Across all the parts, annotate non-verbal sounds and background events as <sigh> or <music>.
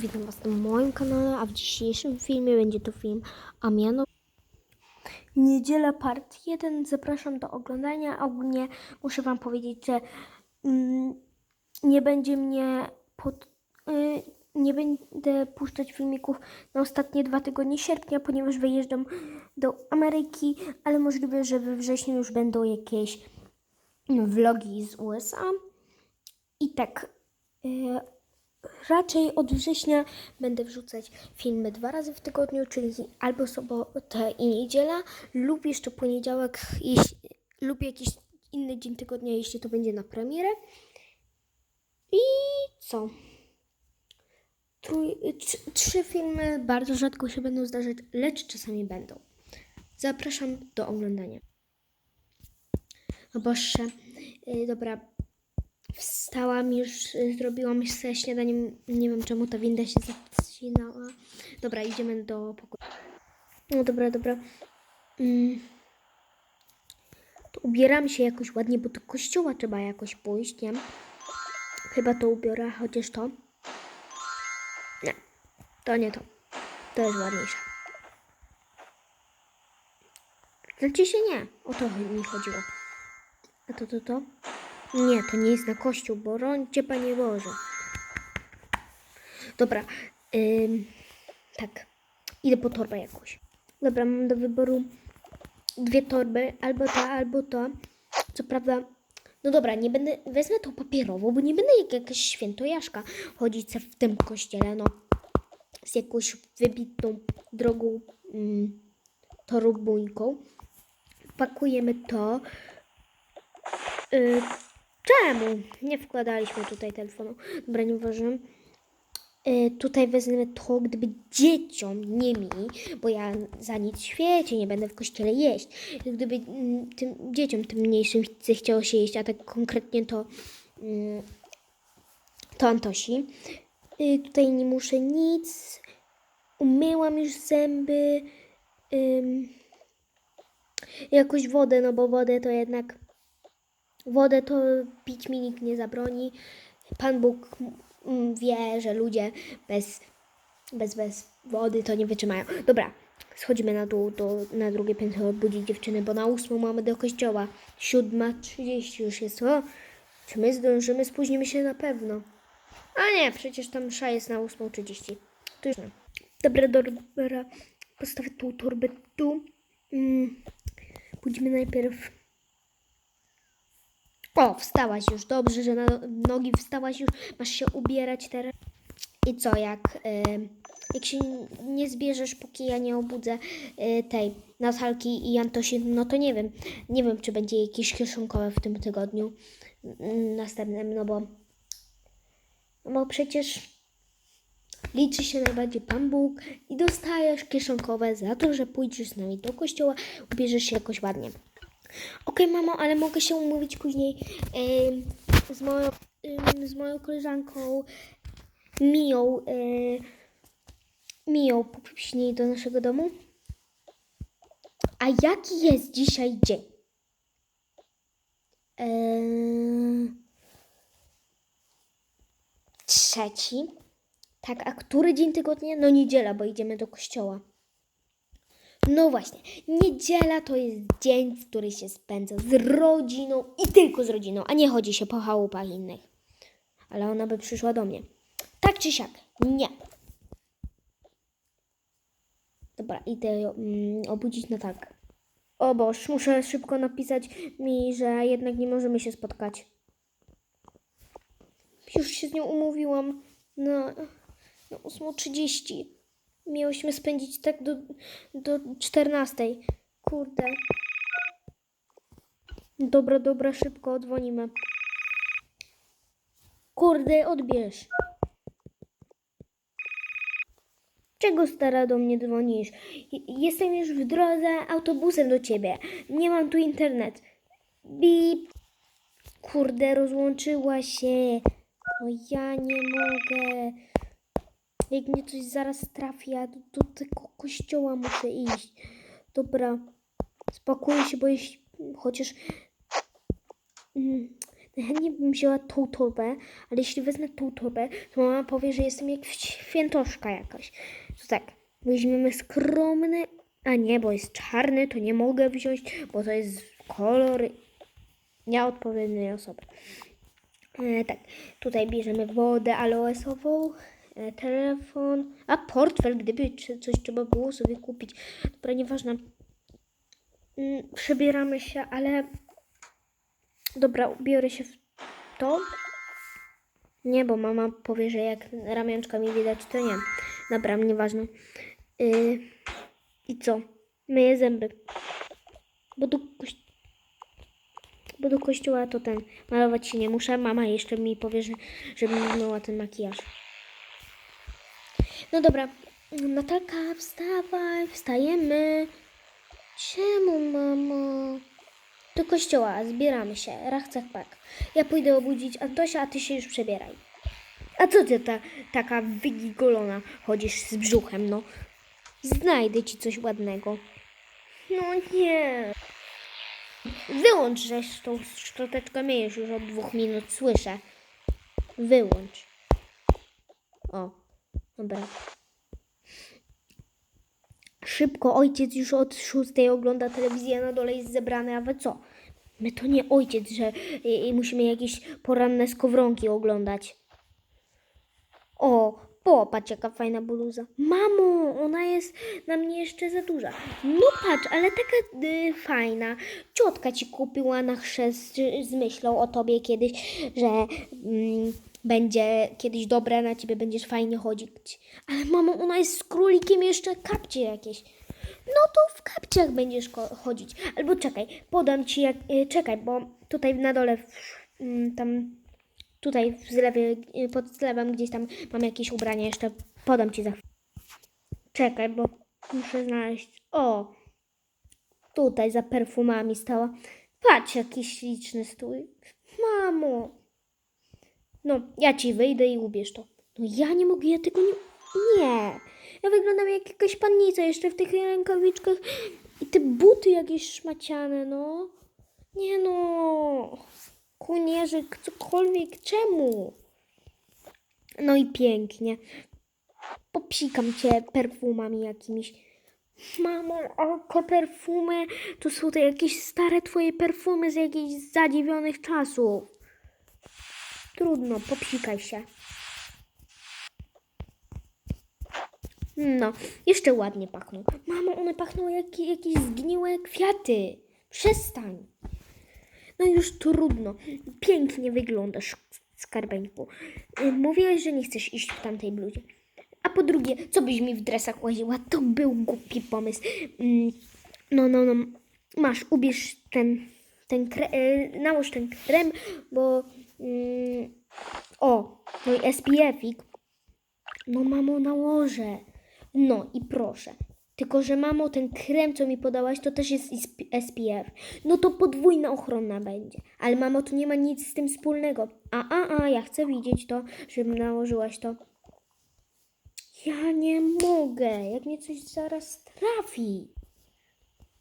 Witam Was na moim kanale, a w dzisiejszym filmie będzie to film, a mianowicie Niedziela part 1. Zapraszam do oglądania. Ogólnie muszę Wam powiedzieć, że mm, nie będzie mnie pod, y, nie będę puszczać filmików na ostatnie dwa tygodnie sierpnia, ponieważ wyjeżdżam do Ameryki, ale możliwe, że we wrześniu już będą jakieś vlogi z USA. I tak, y, raczej od września będę wrzucać filmy dwa razy w tygodniu, czyli albo sobotę i niedziela, lub jeszcze poniedziałek, jeśli, lub jakiś inny dzień tygodnia, jeśli to będzie na premierę. I co? Trój, trzy, filmy bardzo rzadko się będą zdarzać, lecz czasami będą. Zapraszam do oglądania. No boże, yy, dobra, Wstałam już, y, zrobiłam sobie śniadanie. Nie wiem czemu ta winda się zacinała. Dobra, idziemy do pokoju. No dobra, dobra. Mm. To ubieram się jakoś ładnie, bo do kościoła trzeba jakoś pójść, nie? Chyba to ubiorę, chociaż to. Nie, to nie to. To jest ładniejsze. Znaczy się nie. O to mi chodziło. A to, to, to? Nie, to nie jest na kościół, bo rącie Panie Boże. Dobra, ym, tak. Idę po torbę jakąś. Dobra, mam do wyboru dwie torby, albo ta, albo to. Co prawda, no dobra, nie będę, wezmę tą papierową, bo nie będę jak jakaś świętojaszka chodzić w tym kościele, no. Z jakąś wybitną, drogą mm, torbunką. Pakujemy to. Y, Czemu? Nie wkładaliśmy tutaj telefonu. Dobra, nie uważam. E, tutaj wezmę to, gdyby dzieciom, nie mi, bo ja za nic świecie nie będę w kościele jeść. Gdyby mm, tym dzieciom, tym mniejszym chciało się jeść, a tak konkretnie to, mm, to Antosi. E, tutaj nie muszę nic. Umyłam już zęby. Ym, jakoś wodę, no bo wodę to jednak Wodę to pić mi nikt nie zabroni. Pan Bóg mm, wie, że ludzie bez, bez, bez wody to nie wytrzymają. Dobra, schodzimy na dół, do, na drugie piętro odbudzić dziewczyny, bo na ósmą mamy do kościoła. Siódma trzydzieści już jest. O, czy my zdążymy? Spóźnimy się na pewno. A nie, przecież tam msza jest na ósmą trzydzieści. To już nie. Dobra, dobra. Postawię tą torbę tu. Mm. Pójdźmy najpierw o, wstałaś już. Dobrze, że na nogi wstałaś już. Masz się ubierać teraz. I co, jak, y, jak się nie zbierzesz, póki ja nie obudzę y, tej Natalki i Antosi, no to nie wiem. Nie wiem, czy będzie jakieś kieszonkowe w tym tygodniu y, następnym, no bo no bo przecież liczy się najbardziej Pan Bóg i dostajesz kieszonkowe za to, że pójdziesz z nami do kościoła, ubierzesz się jakoś ładnie. Okej, mamo, ale mogę się umówić później z, moją, z moją koleżanką Miją. E, Miją później do naszego domu. A jaki jest dzisiaj dzień? Trzeci. Tak, a który dzień tygodnia? No niedziela, bo idziemy do kościoła. No właśnie, niedziela to jest dzień, który się spędza z rodziną i tylko z rodziną, a nie chodzi się po chałupach innych. Ale ona by przyszła do mnie. Tak czy siak? Nie. Dobra, idę mm, obudzić na tak. O Boż, muszę szybko napisać mi, że jednak nie możemy się spotkać. Już się z nią umówiłam na, na 8.30. Miałyśmy spędzić tak do, do 14. Kurde. Dobra, dobra, szybko odzwonimy. Kurde, odbierz. Czego stara do mnie dzwonisz? Jestem już w drodze autobusem do ciebie. Nie mam tu internet. Bip. Kurde, rozłączyła się. No ja nie mogę. Jak mnie coś zaraz trafi, ja do, do tego kościoła muszę iść. Dobra, spakuję się, bo jeśli chociaż... Mm, chętnie bym wzięła tą torbę, ale jeśli wezmę tą torbę, to mama powie, że jestem jak świętoszka jakaś. To tak, weźmiemy skromny, a nie, bo jest czarny, to nie mogę wziąć, bo to jest kolor nieodpowiedniej osoby. E, tak, tutaj bierzemy wodę aloesową, telefon, a portfel, gdyby coś trzeba było sobie kupić. Dobra, nieważne. Mm, Przebieramy się, ale dobra, ubiorę się w to. Nie, bo mama powie, że jak ramionczka mi widać, to nie. Dobra, nieważne. Yy, I co? Myję zęby. Bo do, koś... bo do kościoła to ten, malować się nie muszę. Mama jeszcze mi powie, że, żebym myła ten makijaż. No dobra, Natalka, wstawaj, wstajemy. Czemu, mamo? Do kościoła, zbieramy się, rachcach pak. Ja pójdę obudzić Antosia, a ty się już przebieraj. A co ty ta, taka wygigolona chodzisz z brzuchem, no? Znajdę ci coś ładnego. No nie. Wyłącz żeś tą szczoteczkę myjesz już od dwóch minut, słyszę. Wyłącz. O, dobra. Szybko, ojciec już od szóstej ogląda telewizję, na dole jest zebrany, a wy co? My to nie ojciec, że musimy jakieś poranne skowronki oglądać. O, popatrz jaka fajna bluza. Mamo, ona jest na mnie jeszcze za duża. No patrz, ale taka y, fajna. Ciotka ci kupiła na chrzest y, z myślą o tobie kiedyś, że mm, będzie kiedyś dobre na ciebie, będziesz fajnie chodzić. Ale mamo, ona jest z królikiem jeszcze kapcie jakieś. No to w kapciach będziesz chodzić. Albo czekaj, podam ci jak... y, Czekaj, bo tutaj na dole, mm, tam... Tutaj w zlewie, pod zlewem gdzieś tam mam jakieś ubrania jeszcze. Podam ci za chwilę. Czekaj, bo muszę znaleźć... O! Tutaj za perfumami stała. Patrz, jaki śliczny strój. Mamo! No, ja ci wyjdę i ubierz to. No ja nie mogę, ja tego nie... Nie! Ja wyglądam jak jakaś pannica jeszcze w tych rękawiczkach i te buty jakieś szmaciane, no. Nie no. Kunierzyk, cokolwiek, czemu? No i pięknie. Popsikam cię perfumami jakimiś. Mamo, o, te perfumy to są te jakieś stare twoje perfumy z jakichś zadziwionych czasów. Trudno, popsikaj się. No, jeszcze ładnie pachną. Mamo, one pachną jak jakieś zgniłe kwiaty. Przestań. No już trudno. Pięknie wyglądasz, skarbeńku. Y, Mówiłaś, że nie chcesz iść w tamtej bluzie. A po drugie, co byś mi w dresach łaziła? To był głupi pomysł. Mm, No, no, no. Masz, ubierz ten, ten kre, y, nałóż ten krem, bo... Mm, o, i SPF-ik. No mamo, nałożę. No i proszę. Tylko, że mamo, ten krem, co mi podałaś, to też jest SPF. No to podwójna ochrona będzie. Ale mamo, tu nie ma nic z tym wspólnego. A, a, a, ja chcę widzieć to, żebym nałożyłaś to. Ja nie mogę. Jak mnie coś zaraz trafi.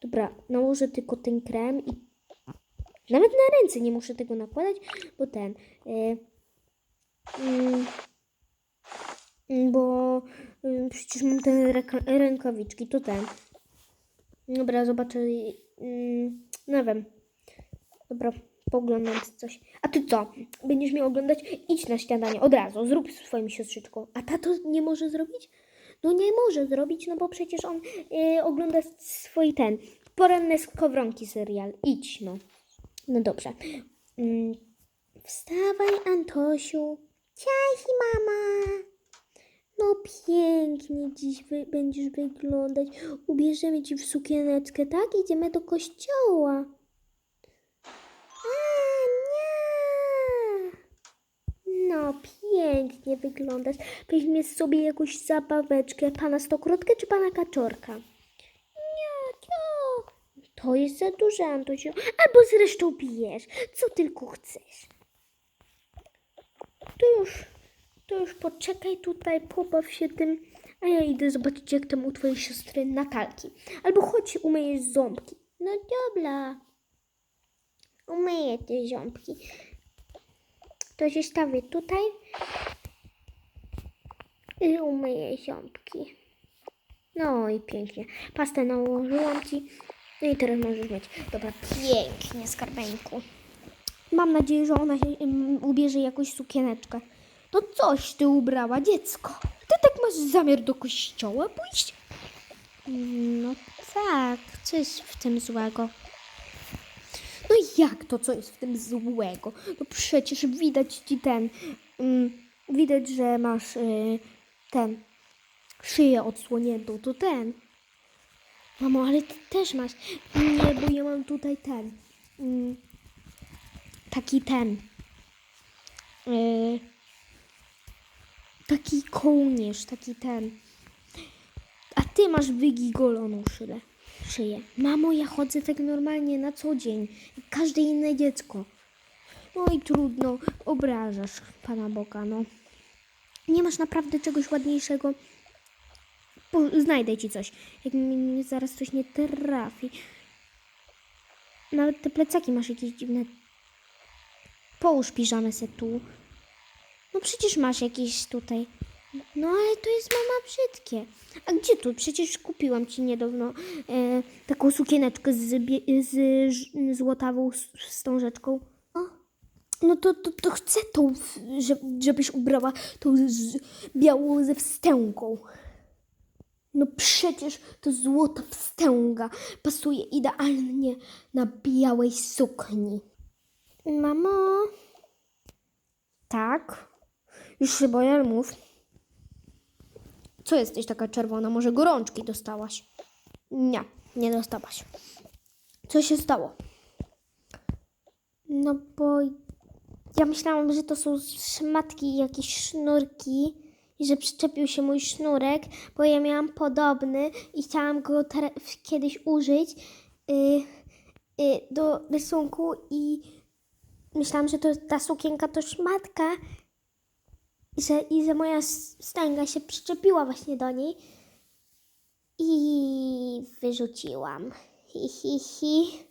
Dobra, nałożę tylko ten krem i nawet na ręce nie muszę tego nakładać, bo ten... y, mm, Mm, Bo y, przecież mam te ręka- rękawiczki, to ten. Dobra, zobaczę. mm, nie wiem. Dobra, poglądam coś. A ty co? Będziesz mnie oglądać? Idź na śniadanie od razu, zrób swoim siostrzyczką. A tato nie może zrobić? No nie może zrobić, no bo przecież on y, ogląda swój ten poranne skowronki serial. Idź no. No dobrze. Mm, wstawaj, Antosiu. Cześć, mama. No pięknie dziś wy, będziesz wyglądać. Ubierzemy ci w sukieneczkę, tak? Idziemy do kościoła. No pięknie wyglądasz. Weźmie sobie jakąś zabaweczkę. Pana stokrotkę czy pana kaczorka? Nie, nie. To jest za duże, Antosiu. Albo zresztą pijesz. Co tylko chcesz. To już to już poczekaj tutaj, pobaw się tym, a ja idę zobaczyć, jak tam u twojej siostry Natalki. Albo chodź, umyjesz ząbki. No dobra. Umyję te ząbki. To się stawię tutaj i umyję ząbki. No i pięknie. Pastę nałożyłam ci. No i teraz możesz mieć. Dobra, pięknie, skarbeńku. Mam nadzieję, że ona się um, ubierze jakąś sukieneczkę. No coś ty ubrała, dziecko. Ty tak masz zamiar do kościoła pójść? No tak, co jest w tym złego? No jak to, co jest w tym złego? No przecież widać ci ten, mm, widać, że masz y, ten, szyję odsłoniętą, to ten. Mamo, ale ty też masz. Nie, bo ja mam tutaj ten, mm, taki ten, y, taki kołnierz, taki ten. A ty masz wygigoloną szyle, szyję. Mamo, ja chodzę tak normalnie na co dzień. Jak każde inne dziecko. No i trudno, obrażasz Pana Boga, no. Nie masz naprawdę czegoś ładniejszego? Po, znajdę ci coś. Jak mi zaraz coś nie trafi. Nawet te plecaki masz jakieś dziwne. Połóż piżamę se tu. No przecież masz jakieś tutaj. No ale to jest mama brzydkie. A gdzie tu? Przecież kupiłam ci niedawno e, taką sukieneczkę z, z ż- złotawą wstążeczką. O. No to, to, to chcę tą, żebyś ubrała tą z, białą ze wstęgą. No przecież to złota wstęga pasuje idealnie na białej sukni. Mamo? Tak? Już się boję, mów. Co jesteś taka czerwona? Może gorączki dostałaś? Nie, nie dostałaś. Co się stało? No bo ja myślałam, że to są szmatki jakieś sznurki i że przyczepił się mój sznurek, bo ja miałam podobny i chciałam go kiedyś użyć y, y, do rysunku i myślałam, że to ta sukienka to szmatka że, i że moja s- stęga się przyczepiła właśnie do niej i wyrzuciłam. Hi, hi, hi.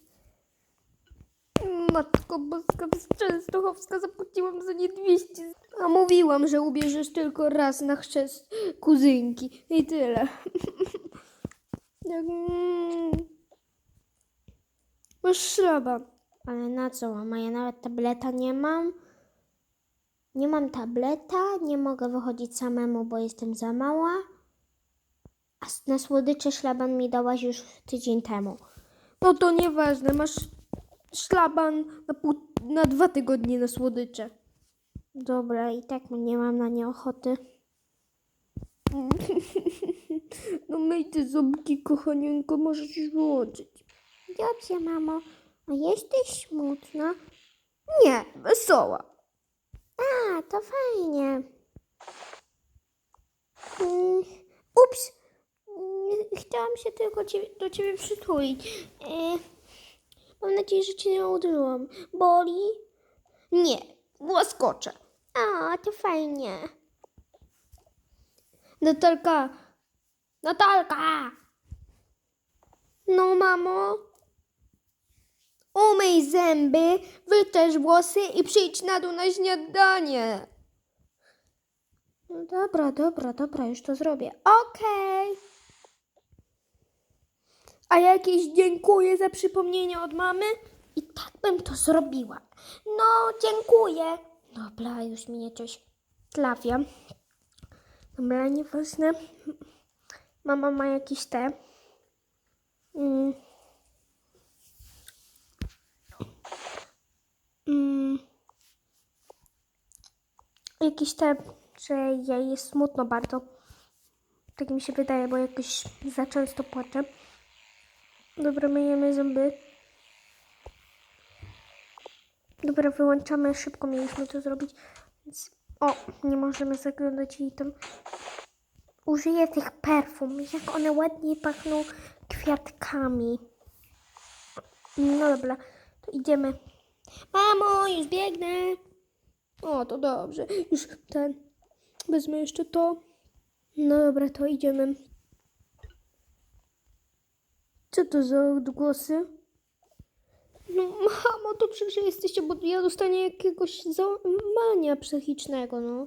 Matko Boska Częstochowska, zapłaciłam za nie 200. A mówiłam, że ubierzesz tylko raz na chrzest kuzynki. I tyle. <laughs> Masz szlaba. Ale na co, mama? Ja nawet tableta nie mam. Nie mam tableta, nie mogę wychodzić samemu, bo jestem za mała. A na słodycze szlaban mi dałaś już tydzień temu. No to nieważne, masz szlaban na, pół, na dwa tygodnie na słodycze. Dobra, i tak nie mam na nie ochoty. <laughs> No myj te ząbki, kochanieńko, możesz już wyłączyć. Dobrze, mamo. A jesteś smutna? Nie, wesoła. A, to fajnie. Mm, Ups. Mm, Chciałam się tylko do ciebie przytulić. E, mam nadzieję, że cię nie uderzyłam. Boli? Nie, łaskoczę. A, to fajnie. Natalka! Natalka! No, mamo? Umyj zęby, wytesz włosy i przyjdź na dół na śniadanie. No dobra, dobra, dobra, już to zrobię. Okej. A jakieś dziękuję za przypomnienie od mamy? I tak bym to zrobiła. No, dziękuję. Dobra, już mnie coś trafia. Dobra, nieważne. Mama ma jakieś te... Mm. Mm. Jakieś te, że jej jest smutno bardzo. Tak mi się wydaje, bo jakoś za często płaczę. Dobra, myjemy zęby. Dobra, wyłączamy. Szybko mieliśmy to zrobić. Więc... O, nie możemy zaglądać jej tam. Użyję tych perfum. Jak one ładnie pachną kwiatkami. No dobra, to idziemy. Mamo, już biegnę. O, to dobrze. Już ten. Wezmę jeszcze to. No dobra, to idziemy. Co to za odgłosy? No mamo, dobrze, że jesteście, bo ja dostanie jakiegoś załamania psychicznego, no.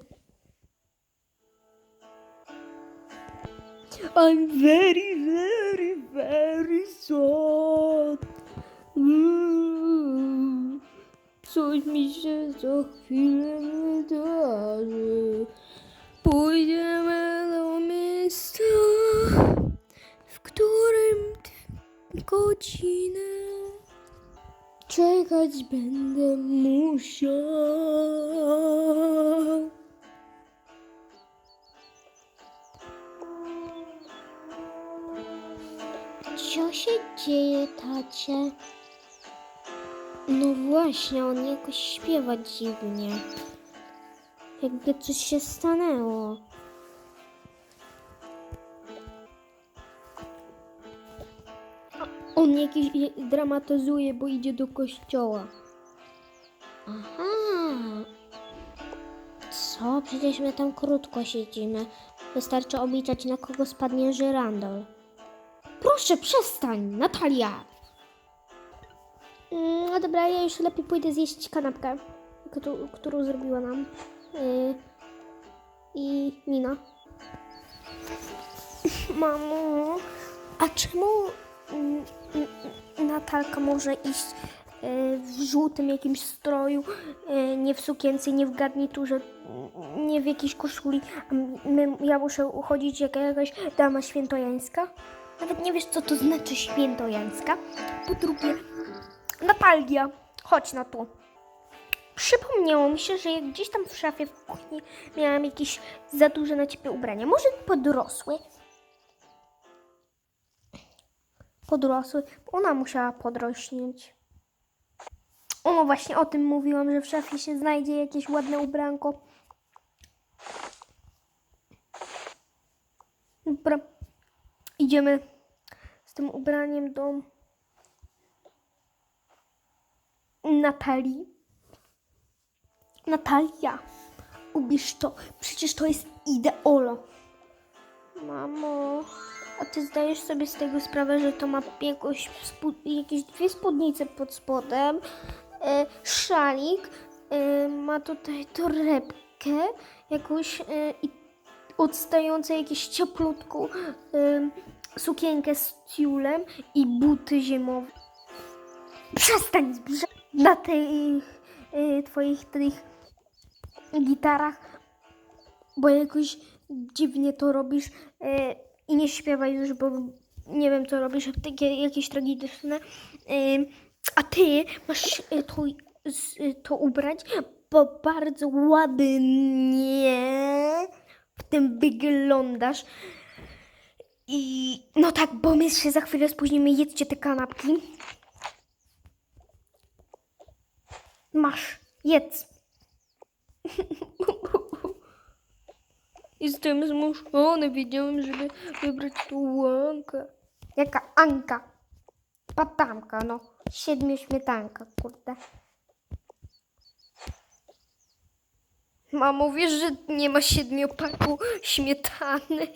I'm very, very, very sad. Mm. Coś mi się za chwilę wydarzy. Pójdziemy do miejsca, w którym godzinę czekać będę musiał. Co się dzieje, tacie? No właśnie, on jakoś śpiewa dziwnie. Jakby coś się stanęło. On jakiś dramatyzuje, bo idzie do kościoła. Aha. Co? Przecież my tam krótko siedzimy. Wystarczy obliczać, na kogo spadnie żyrandol. Proszę, przestań, Natalia! Mm, No dobra, ja już lepiej pójdę zjeść kanapkę, którą, zrobiła nam yy, i Nina. <laughs> Mamo, a czemu mm, mm, Natalka może iść yy, w żółtym jakimś stroju, yy, nie w sukience, nie w garniturze, nie w jakiejś koszuli, my, ja muszę uchodzić jak jakaś dama świętojańska? Nawet nie wiesz, co to znaczy świętojańska. Po drugie, Natalia, chodź na to. Przypomniało mi się, że jak gdzieś tam w szafie w kuchni miałam jakieś za duże na ciebie ubrania. Może podrosły? Podrosły. Ona musiała podrośnieć. O, no właśnie o tym mówiłam, że w szafie się znajdzie jakieś ładne ubranko. Dobra. Idziemy z tym ubraniem do Natalii. Natalia, ubierz to. Przecież to jest ideolo. Mamo, a ty zdajesz sobie z tego sprawę, że to ma jakoś jakieś dwie spódnice pod spodem, e, szalik, e, ma tutaj torebkę, jakąś e, i odstające jakieś cieplutką e, sukienkę z tiulem i buty zimowe. Przestań zbliżać na tych y, twoich tych gitarach, bo jakoś dziwnie to robisz y, i nie śpiewaj już, bo nie wiem co robisz, takie jakieś tragiczne. Y, a ty masz y, to, y, to ubrać, bo bardzo ładnie w tym wyglądasz. I no tak, bo my się za chwilę spóźnimy. Jedzcie te kanapki. Masz, jedz. <laughs> Jestem zmuszony, wiedziałem, żeby wybrać tą łankę. Jaka Anka? Patamka, no. Siedmiośmietanka, kurde. Mamo, wiesz, że nie ma siedmiopaku śmietany? <laughs>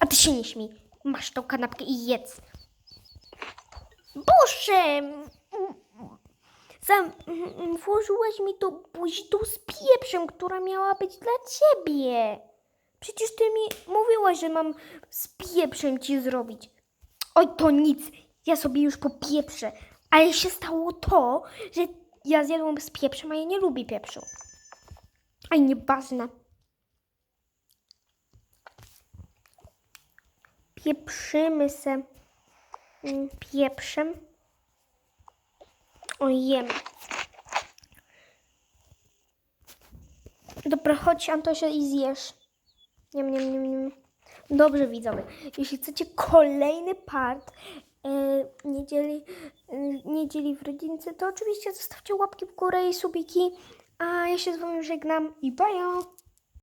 A ty się nie śmiej. Masz tą kanapkę i jedz. Boże! Zam, włożyłeś mi to buźdą z pieprzem, która miała być dla ciebie. Przecież ty mi mówiłaś, że mam z pieprzem ci zrobić. Oj, to nic. Ja sobie już popieprzę. Ale się stało to, że ja zjadłam z pieprzem, a ja nie lubię pieprzu. Aj, nieważne. Pieprzymy se mm, pieprzem. O, jem. Dobra, chodź Antosia i zjesz. Nie, nie, nie, nie. Dobrze widzowie, jeśli chcecie kolejny part e, niedzieli, e, niedzieli w rodzince, to oczywiście zostawcie łapki w górę i subiki, a ja się z wami żegnam i bye!